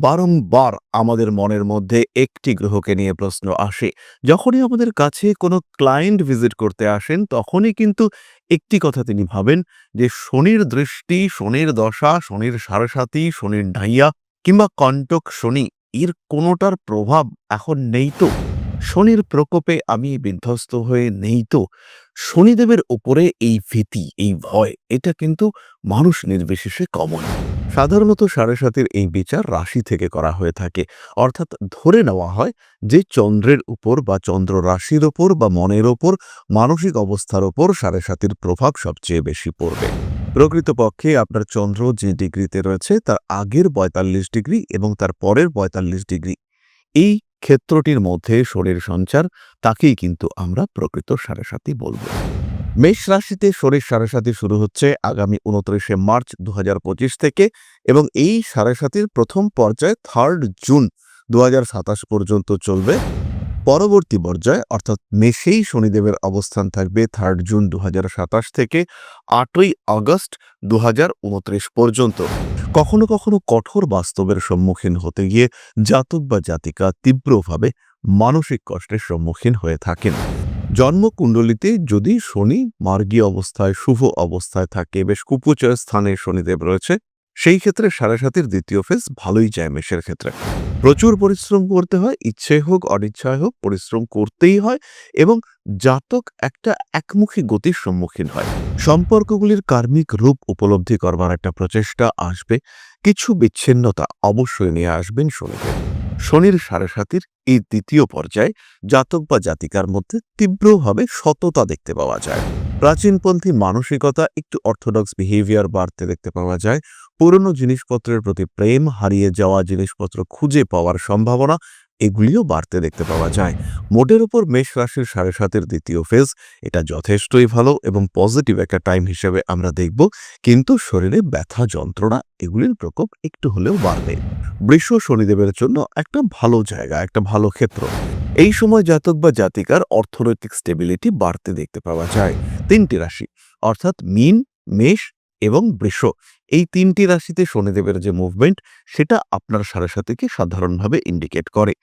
বারংবার আমাদের মনের মধ্যে একটি গ্রহকে নিয়ে প্রশ্ন আসে। যখনই আমাদের কাছে কোনো ক্লায়েন্ট ভিজিট করতে আসেন, তখনই কিন্তু একটি কথা তিনি ভাবেন যে, শনির দৃষ্টি, শনির দশা, শনির সাড়ে শনির ঢাইয়া কিংবা কণ্টক শনি, এর কোনোটার প্রভাব এখন নেই তো। শনির প্রকোপে আমি বিধ্বস্ত হয়ে নেই তো। শনিদেবের উপরে এই ভীতি, এই ভয়, এটা কিন্তু মানুষ নির্বিশেষে কমন সাধারণত সাড়ে সাতের এই বিচার রাশি থেকে করা হয়ে থাকে। অর্থাৎ ধরে নেওয়া হয় যে চন্দ্রের উপর বা চন্দ্র রাশির ওপর বা মনের ওপর মানসিক অবস্থার ওপর সাড়ে সাতের প্রভাব সবচেয়ে বেশি পড়বে। প্রকৃতপক্ষে আপনার চন্দ্র যে ডিগ্রিতে রয়েছে তার আগের পঁয়তাল্লিশ ডিগ্রি এবং তার পরের পঁয়তাল্লিশ ডিগ্রি। এই ক্ষেত্রটির মধ্যে শরীর সঞ্চার, তাকেই কিন্তু আমরা প্রকৃত সাড়ে সাতি বলব। মেষ রাশিতে শরীর সাড়ে সাতি শুরু হচ্ছে আগামী উনত্রিশে মার্চ দু হাজার পঁচিশ থেকে এবং এই সাড়ে সাতির প্রথম পর্যায়ে থার্ড জুন দু হাজার সাতাশ পর্যন্ত চলবে। পরবর্তী পর্যায়ে, অর্থাৎ মেষেই শনিদেবের অবস্থান থাকবে থার্ড জুন দু হাজার সাতাশ থেকে আটই আগস্ট দু হাজার উনত্রিশ পর্যন্ত। কখনো কখনো কঠোর বাস্তবের সম্মুখীন হতে গিয়ে জাতক বা জাতিকা তীব্রভাবে মানসিক কষ্টের সম্মুখীন হয়ে থাকেন। জন্মকুণ্ডলিতে যদি শনি মার্গী অবস্থায়, শুভ অবস্থায় থাকে, বেশ কুপুচয় স্থানে শনিদেব রয়েছে, সেই ক্ষেত্রে সাড়ে সাতির দ্বিতীয় ফেজ ভালোই যায় মেষের ক্ষেত্রে। প্রচুর পরিশ্রম করতে হয়, ইচ্ছে হোক, অনিচ্ছায় হোক, পরিশ্রম করতেই হয় এবং জাতক একটা একমুখী গতির সম্মুখীন হয়। সম্পর্কগুলির কার্মিক রূপ উপলব্ধি করবার একটা প্রচেষ্টা আসবে, কিছু বিচ্ছিন্নতা অবশ্যই নিয়ে আসবেন শনিদেব। শনির সাড়ে সাতির এই দ্বিতীয় পর্যায়ে জাতক বা জাতিকার মধ্যে তীব্রভাবে সততা দেখতে পাওয়া যায়। প্রাচীনপন্থী মানসিকতা একটু অর্থোডক্স বিহেভিয়ার বাড়তে দেখতে পাওয়া যায়। পুরনো জিনিসপত্রের প্রতি প্রেম হারিয়ে যাওয়া জিনিসপত্র খুঁজে পাওয়ার সম্ভাবনা এগুলিও বাড়তে দেখতে পাওয়া যায়। মোটের উপর মেষ রাশির সাড়ে সাতের দ্বিতীয় ফেজ এটা যথেষ্টই ভালো এবং পজিটিভ একটা টাইম হিসেবে আমরা দেখব, কিন্তু শরীরে ব্যথা, যন্ত্রণা এগুলির প্রকোপ একটু হলেও বাড়বে। বৃষ শনিদেবের জন্য একটা ভালো জায়গা, একটা ভালো ক্ষেত্র। এই সময় জাতক বা জাতিকার অর্থনৈতিক স্টেবিলিটি বাড়তে দেখতে পাওয়া যায়। তিনটি রাশি, অর্থাৎ মিন, মেষ এবং বৃষ। এই তিনটি রাশিতে শনিদেবের যে মুভমেন্ট সেটা আপনার সাড়ে সাথীকে সাধারণভাবে ইন্ডিকেট করে।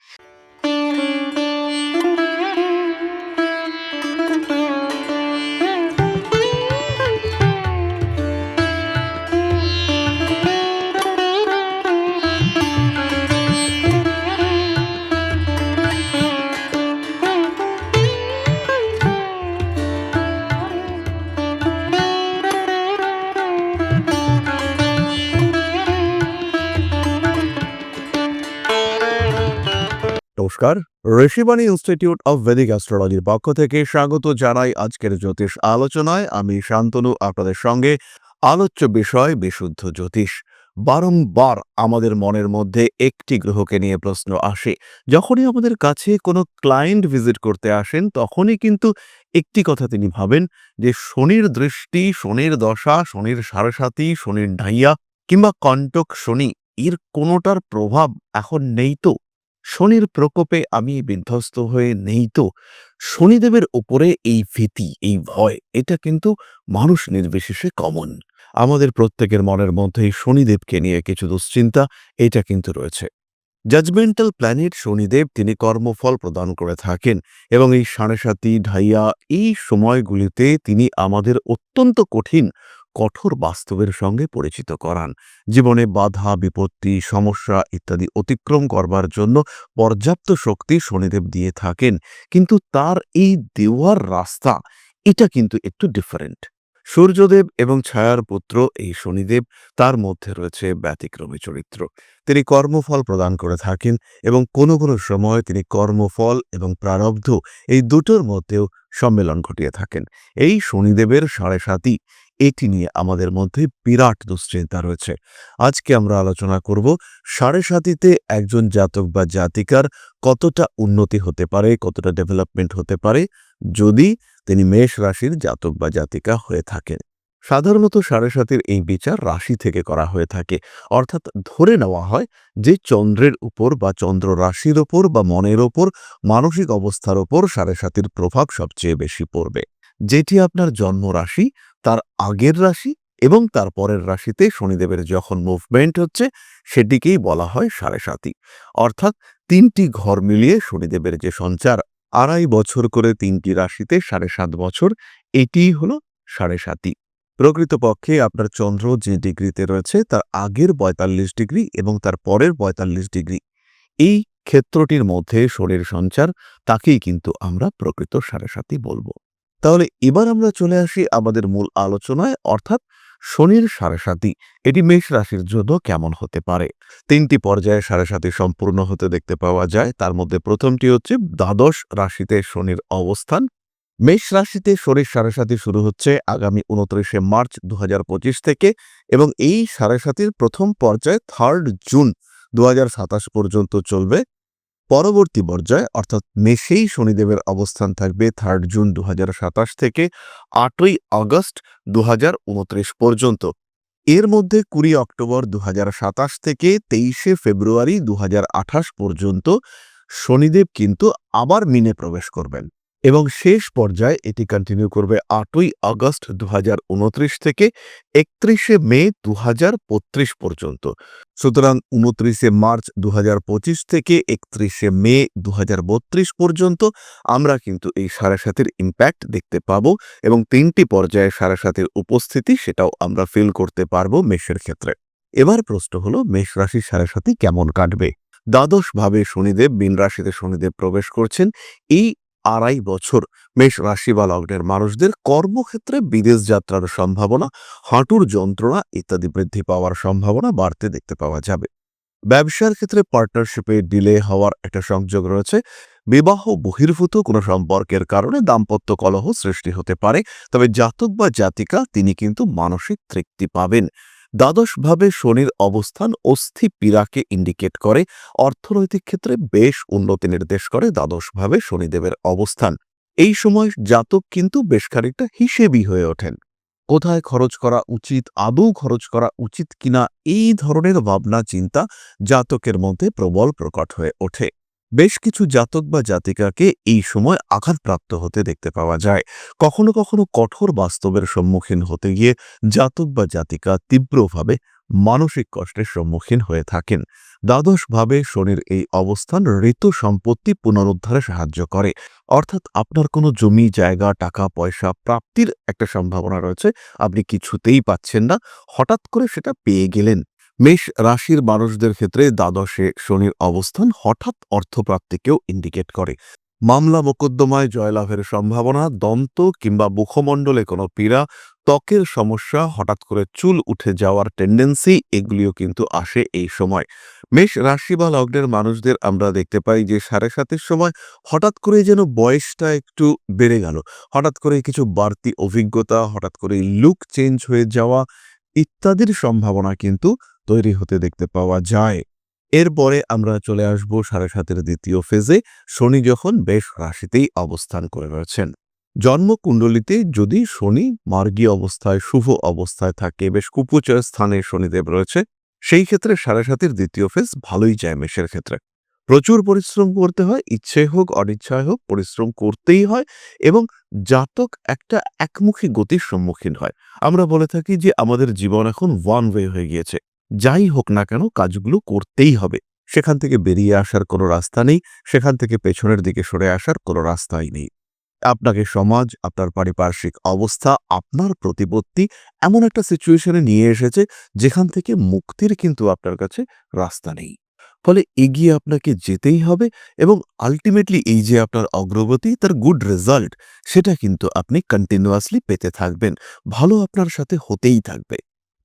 নমস্কার। ঋষিবাণী ইনস্টিটিউট অব ভেদিক অ্যাস্ট্রোলজির পক্ষ থেকে স্বাগত জানাই আজকের জ্যোতিষ আলোচনায়। আমি শান্তনু, আপনাদের সঙ্গে আলোচ্য বিষয় বিশুদ্ধ জ্যোতিষ। বারংবার আমাদের মনের মধ্যে একটি গ্রহকে নিয়ে প্রশ্ন আসে। যখনই আমাদের কাছে কোনো ক্লায়েন্ট ভিজিট করতে আসেন, তখনই কিন্তু একটি কথা তিনি ভাবেন যে, শনির দৃষ্টি, শনির দশা, শনির সাড়ে শনির ঢাইয়া কিংবা কণ্টক শনি, এর কোনোটার প্রভাব এখন নেই তো। শনির প্রকোপে আমি বিধ্বস্ত হয়ে নেই তো। শনিদেবের উপরে এই ভীতি, এই ভয়, এটা কিন্তু মানুষ নির্বিশেষে কমন আমাদের প্রত্যেকের মনের মধ্যেই শনিদেবকে নিয়ে কিছু দুশ্চিন্তা, এটা কিন্তু রয়েছে। জাজমেন্টাল প্ল্যানেট শনিদেব, তিনি কর্মফল প্রদান করে থাকেন এবং এই সাড়ে সাতি, ঢাইয়া, এই সময়গুলিতে তিনি আমাদের অত্যন্ত কঠিন কঠোর বাস্তবের সঙ্গে পরিচিত করান। জীবনে বাধা, বিপত্তি, সমস্যা ইত্যাদি অতিক্রম করবার জন্য পর্যাপ্ত শক্তি শনিদেব দিয়ে থাকেন। কিন্তু তার এই দেওয়ার রাস্তা, এটা কিন্তু একটু ডিফারেন্ট সূর্যদেব এবং ছায়ার পুত্র এই শনিদেব, তার মধ্যে রয়েছে ব্যতিক্রমী চরিত্র। তিনি কর্মফল প্রদান করে থাকেন এবং কোনো কোনো সময় তিনি কর্মফল এবং প্রারব্ধ এই দুটোর মধ্যেও সম্মেলন ঘটিয়ে থাকেন। এই শনিদেবের সাড়ে সাতই এটি নিয়ে আমাদের মধ্যে বিরাট দুশ্চিন্তা রয়েছে। আজকে আমরা আলোচনা করব সাড়ে সাতিতে একজন জাতক বা জাতিকার কতটা উন্নতি হতে পারে, কতটা ডেভেলপমেন্ট হতে পারে, যদি তিনি মেষ রাশির জাতক বা জাতিকা হয়ে থাকেন। সাধারণত সাড়ে সাতের এই বিচার রাশি থেকে করা হয়ে থাকে। অর্থাৎ ধরে নেওয়া হয় যে চন্দ্রের উপর বা চন্দ্র রাশির ওপর বা মনের ওপর মানসিক অবস্থার ওপর সাড়ে সাতির প্রভাব সবচেয়ে বেশি পড়বে। যেটি আপনার জন্ম রাশি তার আগের রাশি এবং তার পরের রাশিতে শনিদেবের যখন মুভমেন্ট হচ্ছে, সেটিকেই বলা হয় সাড়ে সাতি অর্থাৎ তিনটি ঘর মিলিয়ে শনিদেবের যে সঞ্চার আড়াই বছর করে তিনটি রাশিতে সাড়ে সাত বছর, এটিই হলো সাড়ে সাতি প্রকৃতপক্ষে আপনার চন্দ্র যে ডিগ্রিতে রয়েছে, তার আগের পঁয়তাল্লিশ ডিগ্রি এবং তার পরের পঁয়তাল্লিশ ডিগ্রি, এই ক্ষেত্রটির মধ্যে শরীর সঞ্চার, তাকেই কিন্তু আমরা প্রকৃত সাড়ে সাতি বলব। তাহলে এবার আমরা চলে আসি আমাদের মূল আলোচনায়, অর্থাৎ শনির সাড়ে এটি মেষ রাশির জন্য কেমন হতে পারে? তিনটি পর্যায়ে সাড়ে সাতি সম্পূর্ণ হতে দেখতে পাওয়া যায়। তার মধ্যে প্রথমটি হচ্ছে দ্বাদশ রাশিতে শনির অবস্থান। মেষ রাশিতে শনির সাড়ে শুরু হচ্ছে আগামী উনত্রিশে মার্চ দু হাজার পঁচিশ থেকে এবং এই সাড়ে সাতির প্রথম পর্যায়ে থার্ড জুন দু হাজার সাতাশ পর্যন্ত চলবে। পরবর্তী পর্যায়ে, অর্থাৎ মেষেই শনিদেবের অবস্থান থাকবে থার্ড জুন দুহাজার সাতাশ থেকে আটই আগস্ট দুহাজার উনত্রিশ পর্যন্ত। এর মধ্যে কুড়ি অক্টোবর দুহাজার সাতাশ থেকে তেইশে ফেব্রুয়ারি দুহাজার আঠাশ পর্যন্ত শনিদেব কিন্তু আবার মিনে প্রবেশ করবেন। এবং শেষ পর্যায়ে এটি কন্টিনিউ করবে আটই আগস্ট দু হাজার উনত্রিশ থেকে একত্রিশে মে দু হাজার বত্রিশ পর্যন্ত। সুতরাং উনত্রিশে মার্চ দু হাজার পঁচিশ থেকে একত্রিশে মে দু হাজার বত্রিশ পর্যন্ত আমরা কিন্তু এই সাড়ে সাতের ইম্প্যাক্ট দেখতে পাবো এবং তিনটি পর্যায়ে সাড়ে সাতের উপস্থিতি সেটাও আমরা ফিল করতে পারব মেষের ক্ষেত্রে। এবার প্রশ্ন হলো, মেষ রাশির সাড়ে সাথে কেমন কাটবে? দ্বাদশ ভাবে শনিদেব বিন রাশিতে শনিদেব প্রবেশ করছেন। এই আড়াই বছর মেষ রাশি বা লগ্নের মানুষদের কর্মক্ষেত্রে বিদেশ যাত্রার সম্ভাবনা, হাঁটুর যন্ত্রণা ইত্যাদি বৃদ্ধি পাওয়ার সম্ভাবনা বাড়তে দেখতে পাওয়া যাবে। ব্যবসার ক্ষেত্রে পার্টনারশিপে ডিলে হওয়ার একটা সংযোগ রয়েছে। বিবাহ বহির্ভূত কোনো সম্পর্কের কারণে দাম্পত্য কলহ সৃষ্টি হতে পারে, তবে জাতক বা জাতিকা তিনি কিন্তু মানসিক তৃপ্তি পাবেন। দ্বাদশভাবে শনির অবস্থান অস্থি পীড়াকে ইন্ডিকেট করে। অর্থনৈতিক ক্ষেত্রে বেশ উন্নতি নির্দেশ করে দ্বাদশভাবে শনিদেবের অবস্থান। এই সময় জাতক কিন্তু বেশ খানিকটা হিসেবই হয়ে ওঠেন। কোথায় খরচ করা উচিত, আদৌ খরচ করা উচিত কিনা, এই ধরনের ভাবনা চিন্তা জাতকের মধ্যে প্রবল প্রকট হয়ে ওঠে। বেশ কিছু জাতক বা জাতিকাকে এই সময় আঘাতপ্রাপ্ত হতে দেখতে পাওয়া যায়। কখনো কখনো কঠোর বাস্তবের সম্মুখীন হতে গিয়ে জাতক বা জাতিকা তীব্রভাবে মানসিক কষ্টের সম্মুখীন হয়ে থাকেন। দ্বাদশভাবে শনির এই অবস্থান ঋতু সম্পত্তি পুনরুদ্ধারে সাহায্য করে। অর্থাৎ আপনার কোনো জমি, জায়গা, টাকা, পয়সা প্রাপ্তির একটা সম্ভাবনা রয়েছে। আপনি কিছুতেই পাচ্ছেন না। হঠাৎ করে সেটা পেয়ে গেলেন। মেষ রাশির মানুষদের ক্ষেত্রে দ্বাদশে শনির অবস্থান হঠাৎ অর্থপ্রাপ্তিকেও ইন্ডিকেট করে। মামলা মোকদ্দমায় জয়লাভের সম্ভাবনা, দন্ত কিংবা মুখমণ্ডলে কোনো পীড়া, ত্বকের সমস্যা, হঠাৎ করে চুল উঠে যাওয়ার টেন্ডেন্সি এগুলিও কিন্তু আসে এই সময়। মেষ রাশি বা লগ্নের মানুষদের আমরা দেখতে পাই যে সাড়ে সাতের সময় হঠাৎ করে যেন বয়সটা একটু বেড়ে গেল। হঠাৎ করে কিছু বাড়তি অভিজ্ঞতা, হঠাৎ করে লুক চেঞ্জ হয়ে যাওয়া ইত্যাদির সম্ভাবনা কিন্তু তৈরি হতে দেখতে পাওয়া যায়। এরপরে আমরা চলে আসব সাড়ে সাতের দ্বিতীয় ফেজে শনি যখন বেশ রাশিতেই অবস্থান করে রয়েছেন। জন্মকুণ্ডলিতে যদি শনি মার্গী অবস্থায়, শুভ অবস্থায় থাকে, বেশ কুপুচয় স্থানে শনিদেব রয়েছে, সেই ক্ষেত্রে সাড়ে সাতের দ্বিতীয় ফেজ ভালোই যায় মেষের ক্ষেত্রে। প্রচুর পরিশ্রম করতে হয়, ইচ্ছে হোক, অনিচ্ছায় হোক, পরিশ্রম করতেই হয় এবং জাতক একটা একমুখী গতির সম্মুখীন হয়। আমরা বলে থাকি যে আমাদের জীবন এখন ওয়ান ওয়ে হয়ে গিয়েছে। যাই হোক না কেন কাজগুলো করতেই হবে। সেখান থেকে বেরিয়ে আসার কোনো রাস্তা নেই, সেখান থেকে পেছনের দিকে সরে আসার কোনো রাস্তাই নেই। আপনাকে সমাজ, আপনার পারিপার্শ্বিক অবস্থা, আপনার প্রতিপত্তি এমন একটা সিচুয়েশনে নিয়ে এসেছে যেখান থেকে মুক্তির কিন্তু আপনার কাছে রাস্তা নেই। ফলে এগিয়ে আপনাকে যেতেই হবে এবং আলটিমেটলি এই যে আপনার অগ্রগতি, তার গুড রেজাল্ট সেটা কিন্তু আপনি কন্টিনিউয়াসলি পেতে থাকবেন। ভালো আপনার সাথে হতেই থাকবে।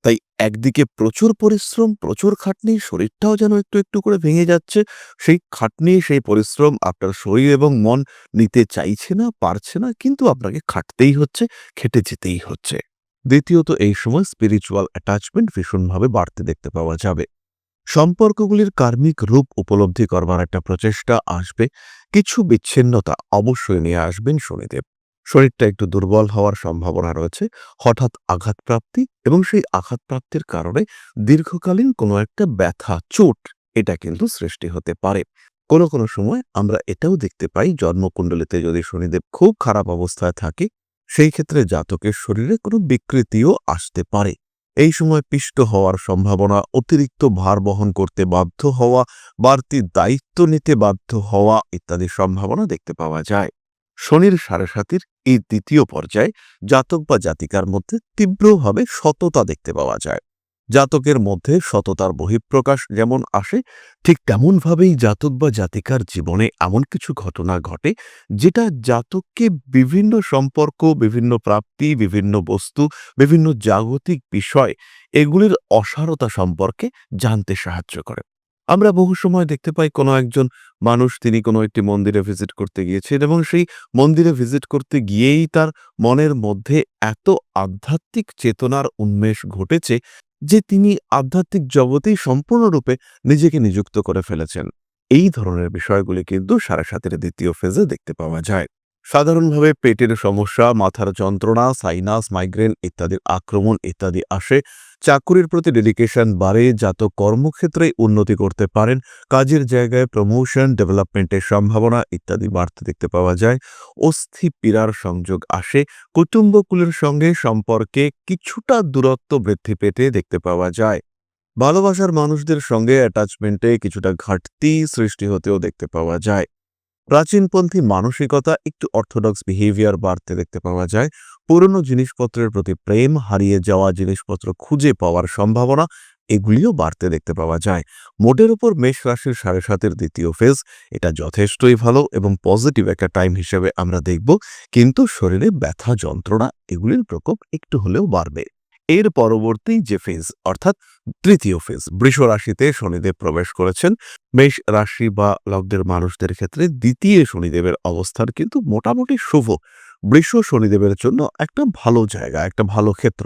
তাই একদিকে প্রচুর পরিশ্রম, প্রচুর খাটনি, শরীরটাও যেন একটু একটু করে ভেঙে যাচ্ছে, সেই খাটনি, সেই পরিশ্রম আপনার শরীর এবং মন নিতে চাইছে না, পারছে না, কিন্তু আপনাকে খাটতেই হচ্ছে, খেটে যেতেই হচ্ছে। দ্বিতীয়ত, এই সময় স্পিরিচুয়াল অ্যাটাচমেন্ট ভীষণভাবে বাড়তে দেখতে পাওয়া যাবে। সম্পর্কগুলির কার্মিক রূপ উপলব্ধি করবার একটা প্রচেষ্টা আসবে, কিছু বিচ্ছিন্নতা অবশ্যই নিয়ে আসবেন শনিদেব। শরীরটা একটু দুর্বল হওয়ার সম্ভাবনা রয়েছে, হঠাৎ আঘাতপ্রাপ্তি এবং সেই আঘাতপ্রাপ্তির কারণে দীর্ঘকালীন কোনো একটা ব্যথা, চোট এটা কিন্তু সৃষ্টি হতে পারে। কোনো কোনো সময় আমরা এটাও দেখতে পাই, জন্মকুণ্ডলিতে যদি শনিদেব খুব খারাপ অবস্থায় থাকে, সেই ক্ষেত্রে জাতকের শরীরে কোনো বিকৃতিও আসতে পারে। এই সময় পিষ্ট হওয়ার সম্ভাবনা, অতিরিক্ত ভার বহন করতে বাধ্য হওয়া, বাড়তি দায়িত্ব নিতে বাধ্য হওয়া ইত্যাদি সম্ভাবনা দেখতে পাওয়া যায়। শনির সাড়ে সাতির এই দ্বিতীয় পর্যায়ে জাতক বা জাতিকার মধ্যে তীব্রভাবে সততা দেখতে পাওয়া যায়। জাতকের মধ্যে সততার বহিঃপ্রকাশ যেমন আসে, ঠিক তেমনভাবেই জাতক বা জাতিকার জীবনে এমন কিছু ঘটনা ঘটে যেটা জাতককে বিভিন্ন সম্পর্ক, বিভিন্ন প্রাপ্তি, বিভিন্ন বস্তু, বিভিন্ন জাগতিক বিষয় এগুলির অসারতা সম্পর্কে জানতে সাহায্য করে। আমরা বহু সময় দেখতে পাই কোনো একজন মানুষ তিনি কোনো একটি মন্দিরে ভিজিট করতে গিয়েছেন এবং সেই মন্দিরে ভিজিট করতে গিয়েই তার মনের মধ্যে এত আধ্যাত্মিক চেতনার উন্মেষ ঘটেছে যে তিনি আধ্যাত্মিক জগতেই সম্পূর্ণরূপে নিজেকে নিযুক্ত করে ফেলেছেন। এই ধরনের বিষয়গুলি কিন্তু সাড়ে সাতের দ্বিতীয় ফেজে দেখতে পাওয়া যায়। সাধারণভাবে পেটের সমস্যা, মাথার যন্ত্রণা সাইনাস মাইগ্রেন ইত্যাদির আক্রমণ ইত্যাদি আসে। চাকুরির প্রতি ডেডিকেশন বাড়ে জাতক কর্মক্ষেত্রে উন্নতি করতে পারেন, কাজের জায়গায় প্রমোশন ডেভেলপমেন্টের সম্ভাবনা ইত্যাদি বাড়তে দেখতে পাওয়া যায়। অস্থি পীড়ার সংযোগ আসে, কুটুম্বকুলের সঙ্গে সম্পর্কে কিছুটা দূরত্ব বৃদ্ধি পেতে দেখতে পাওয়া যায়। ভালোবাসার মানুষদের সঙ্গে অ্যাটাচমেন্টে কিছুটা ঘাটতি সৃষ্টি হতেও দেখতে পাওয়া যায়। প্রাচীনপন্থী মানসিকতা একটু অর্থোডক্স বিহেভিয়ার বাড়তে দেখতে পাওয়া যায়। পুরনো জিনিসপত্রের প্রতি প্রেম হারিয়ে যাওয়া জিনিসপত্র খুঁজে পাওয়ার সম্ভাবনা এগুলিও বাড়তে দেখতে পাওয়া যায়। মোটের উপর মেষ রাশির সাড়ে সাতের দ্বিতীয় ফেজ এটা যথেষ্টই ভালো এবং পজিটিভ একটা টাইম হিসেবে আমরা দেখব, কিন্তু শরীরে ব্যথা, যন্ত্রণা এগুলির প্রকোপ একটু হলেও বাড়বে। এর পরবর্তী যে ফেজ অর্থাৎ তৃতীয় ফেজ বৃষ রাশিতে শনিদেব প্রবেশ করেছেন। মেষ রাশি বা লগ্নের মানুষদের ক্ষেত্রে দ্বিতীয় শনিদেবের অবস্থান কিন্তু মোটামুটি শুভ। বৃষ শনিদেবের জন্য একটা ভালো জায়গা, একটা ভালো ক্ষেত্র।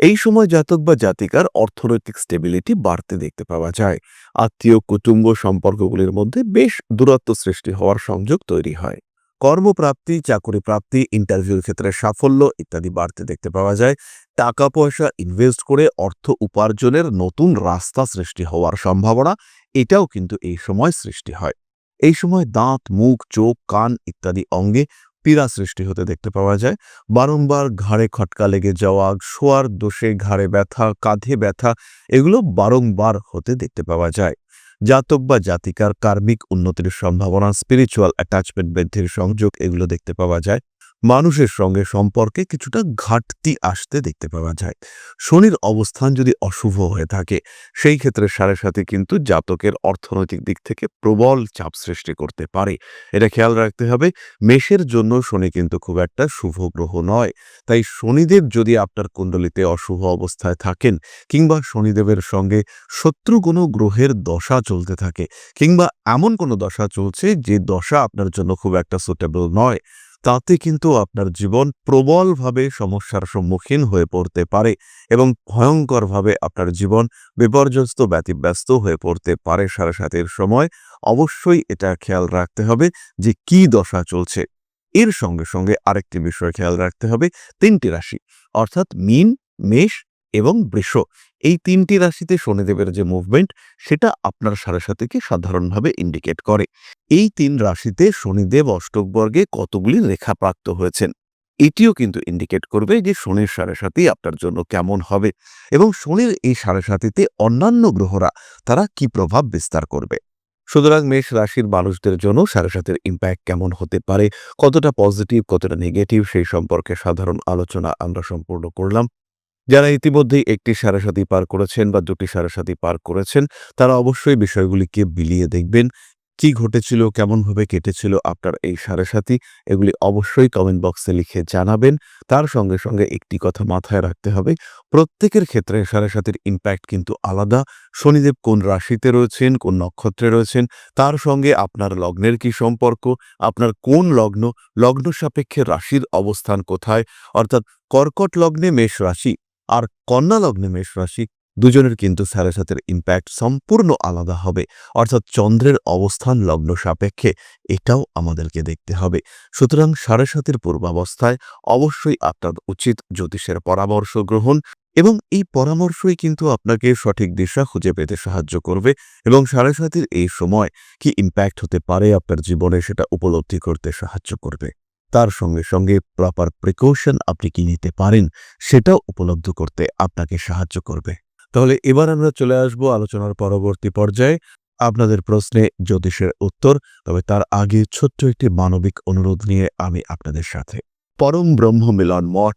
এই সময় জাতক বা জাতিকার অর্থনৈতিক স্টেবিলিটি বাড়তে দেখতে পাওয়া যায়। আত্মীয়, কুটুম্ব সম্পর্কগুলির মধ্যে বেশ দূরত্ব সৃষ্টি হওয়ার সংযোগ তৈরি হয়। কর্মপ্রাপ্তি চাকরি প্রাপ্তি ইন্টারভিউর ক্ষেত্রে সাফল্য ইত্যাদি বাড়তে দেখতে পাওয়া যায়। টাকা পয়সা ইনভেস্ট করে অর্থ উপার্জনের নতুন রাস্তা সৃষ্টি হওয়ার সম্ভাবনা, এটাও কিন্তু এই সময় সৃষ্টি হয়। এই সময় দাঁত, মুখ, চোখ, কান ইত্যাদি অঙ্গে পীড়া সৃষ্টি হতে দেখতে পাওয়া যায়। বারংবার ঘাড়ে খটকা লেগে যাওয়া, শোয়ার দোষে ঘাড়ে ব্যথা, কাঁধে ব্যথা, এগুলো বারংবার হতে দেখতে পাওয়া যায়। জাতক বা জাতিকার কার্মিক উন্নতির সম্ভাবনা স্পিরিচুয়াল অ্যাটাচমেন্ট বৃদ্ধির সংযোগ এগুলো দেখতে পাওয়া যায়। মানুষের সঙ্গে সম্পর্কে কিছুটা ঘাটতি আসতে দেখতে পাওয়া যায়। শনির অবস্থান যদি অশুভ হয়ে থাকে, সেই ক্ষেত্রে সাড়ে সাথে কিন্তু জাতকের অর্থনৈতিক দিক থেকে প্রবল চাপ সৃষ্টি করতে পারে। এটা খেয়াল রাখতে হবে, মেষের জন্য শনি কিন্তু খুব একটা শুভ গ্রহ নয়। তাই শনিদেব যদি আপনার কুণ্ডলিতে অশুভ অবস্থায় থাকেন কিংবা শনিদেবের সঙ্গে শত্রু কোনো গ্রহের দশা চলতে থাকে কিংবা এমন কোনো দশা চলছে যে দশা আপনার জন্য খুব একটা সুটেবল নয় তাতে কিন্তু আপনার জীবন প্রবলভাবে সমস্যার সম্মুখীন হয়ে পড়তে পারে এবং ভয়ঙ্করভাবে আপনার জীবন বিপর্যস্ত, ব্যতিব্যস্ত হয়ে পড়তে পারে সাড়ে সাতের সময়। অবশ্যই এটা খেয়াল রাখতে হবে যে কি দশা চলছে। এর সঙ্গে সঙ্গে আরেকটি বিষয় খেয়াল রাখতে হবে, তিনটি রাশি। অর্থাৎ মিন, মেষ এবং বৃষ। এই তিনটি রাশিতে শনিদেবের যে মুভমেন্ট সেটা আপনার সাড়ে সাথেকে সাধারণভাবে ইন্ডিকেট করে। এই তিন রাশিতে শনিদেব অষ্টকবর্গে কতগুলি রেখা প্রাপ্ত হয়েছেন, এটিও কিন্তু ইন্ডিকেট করবে যে শনির সাড়ে সাথী আপনার জন্য কেমন হবে এবং শনির এই সাড়ে সাথীতে অন্যান্য গ্রহরা তারা কি প্রভাব বিস্তার করবে। সুতরাং মেষ রাশির মানুষদের জন্য সাড়ে সাতের ইম্প্যাক্ট কেমন হতে পারে, কতটা পজিটিভ কতটা নেগেটিভ সেই সম্পর্কে সাধারণ আলোচনা আমরা সম্পূর্ণ করলাম। যারা ইতিমধ্যেই একটি সারাসাতি পার করেছেন বা দুটি সারাসাতি পার করেছেন, তারা অবশ্যই বিষয়গুলিকে বিলিয়ে দেখবেন। কি ঘটেছিল, কেমনভাবে কেটেছিল আপনার এই সারাসাতি এগুলি অবশ্যই কমেন্ট বক্সে লিখে জানাবেন। তার সঙ্গে সঙ্গে একটি কথা মাথায় রাখতে হবে, প্রত্যেকের ক্ষেত্রে সারাসাতির ইম্প্যাক্ট কিন্তু আলাদা। শনিদেব কোন রাশিতে রয়েছেন, কোন নক্ষত্রে রয়েছেন, তার সঙ্গে আপনার লগ্নের কি সম্পর্ক, আপনার কোন লগ্ন লগ্ন সাপেক্ষে রাশির অবস্থান কোথায়, অর্থাৎ কর্কট লগ্নে মেষ রাশি আর কন্যা লগ্নে মেষ রাশি দুজনের কিন্তু সাথের ইম্প্যাক্ট সম্পূর্ণ আলাদা হবে। অর্থাৎ চন্দ্রের অবস্থান লগ্ন সাপেক্ষে এটাও আমাদেরকে দেখতে হবে। সুতরাং সাড়ে সাতের পূর্বাবস্থায় অবশ্যই আপনার উচিত জ্যোতিষের পরামর্শ গ্রহণ এবং এই পরামর্শই কিন্তু আপনাকে সঠিক দিশা খুঁজে পেতে সাহায্য করবে এবং সাড়ে সাতের এই সময় কি ইম্প্যাক্ট হতে পারে আপনার জীবনে সেটা উপলব্ধি করতে সাহায্য করবে। তার সঙ্গে সঙ্গে প্রপার প্রিকশন আপনি কি নিতে পারেন, সেটাও উপলব্ধ করতে আপনাকে সাহায্য করবে। তাহলে এবার আমরা চলে আসব আলোচনার পরবর্তী পর্যায়ে। আপনাদের প্রশ্নে জ্যোতিষের উত্তর, তবে তার আগে ছোট্ট একটি মানবিক অনুরোধ নিয়ে আমি আপনাদের সাথে। পরম ব্রহ্ম মিলন মঠ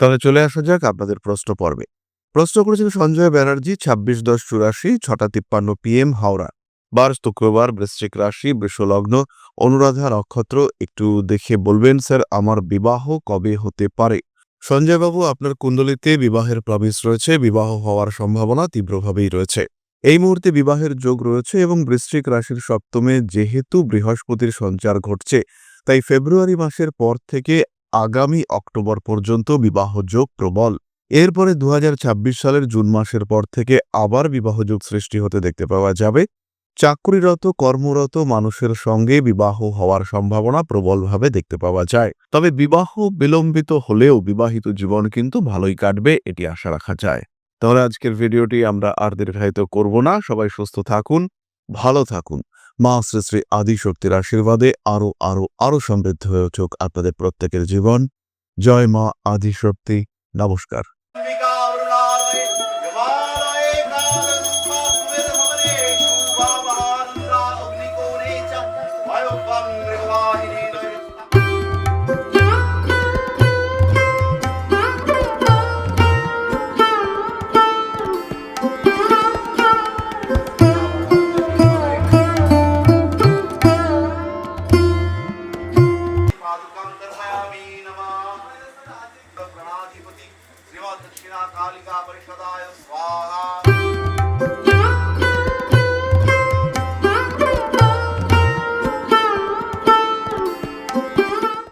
তাহলে চলে আসা যাক আপনাদের প্রশ্ন পর্বে। প্রশ্ন করেছেন সঞ্জয় ব্যানার্জি, ছাব্বিশ দশ চুরাশি, ছটা তিপ্পান্ন পিএম, হাওড়া। বার শুক্রবার, বৃশ্চিক রাশি, বৃষলগ্ন, অনুরাধা নক্ষত্র, একটু দেখে বলবেন স্যার, আমার বিবাহ কবে হতে পারে? সঞ্জয়বাবু, আপনার কুণ্ডলিতে বিবাহের প্রমিস রয়েছে, বিবাহ হওয়ার সম্ভাবনা তীব্রভাবেই রয়েছে। এই মুহূর্তে বিবাহের যোগ রয়েছে এবং বৃশ্চিক রাশির সপ্তমে যেহেতু বৃহস্পতির সঞ্চার ঘটছে, তাই ফেব্রুয়ারি মাসের পর থেকে আগামী অক্টোবর পর্যন্ত বিবাহযোগ প্রবল। এরপরে দু হাজার ছাব্বিশ সালের জুন মাসের পর থেকে আবার বিবাহযোগ সৃষ্টি হতে দেখতে পাওয়া যাবে। চাকরিরত, কর্মরত মানুষের সঙ্গে বিবাহ হওয়ার সম্ভাবনা প্রবলভাবে দেখতে পাওয়া যায়। তবে বিবাহ বিলম্বিত হলেও বিবাহিত জীবন কিন্তু ভালোই কাটবে, এটি আশা রাখা যায়। তাহলে আজকের ভিডিওটি আমরা আর দীর্ঘায়িত করব না। সবাই সুস্থ থাকুন, ভালো থাকুন। মা শ্রী আদিশক্তির আশীর্বাদে আরও আরও আরও সমৃদ্ধ হয়ে উঠুক আপনাদের প্রত্যেকের জীবন। জয় মা আদিশক্তি। নমস্কার।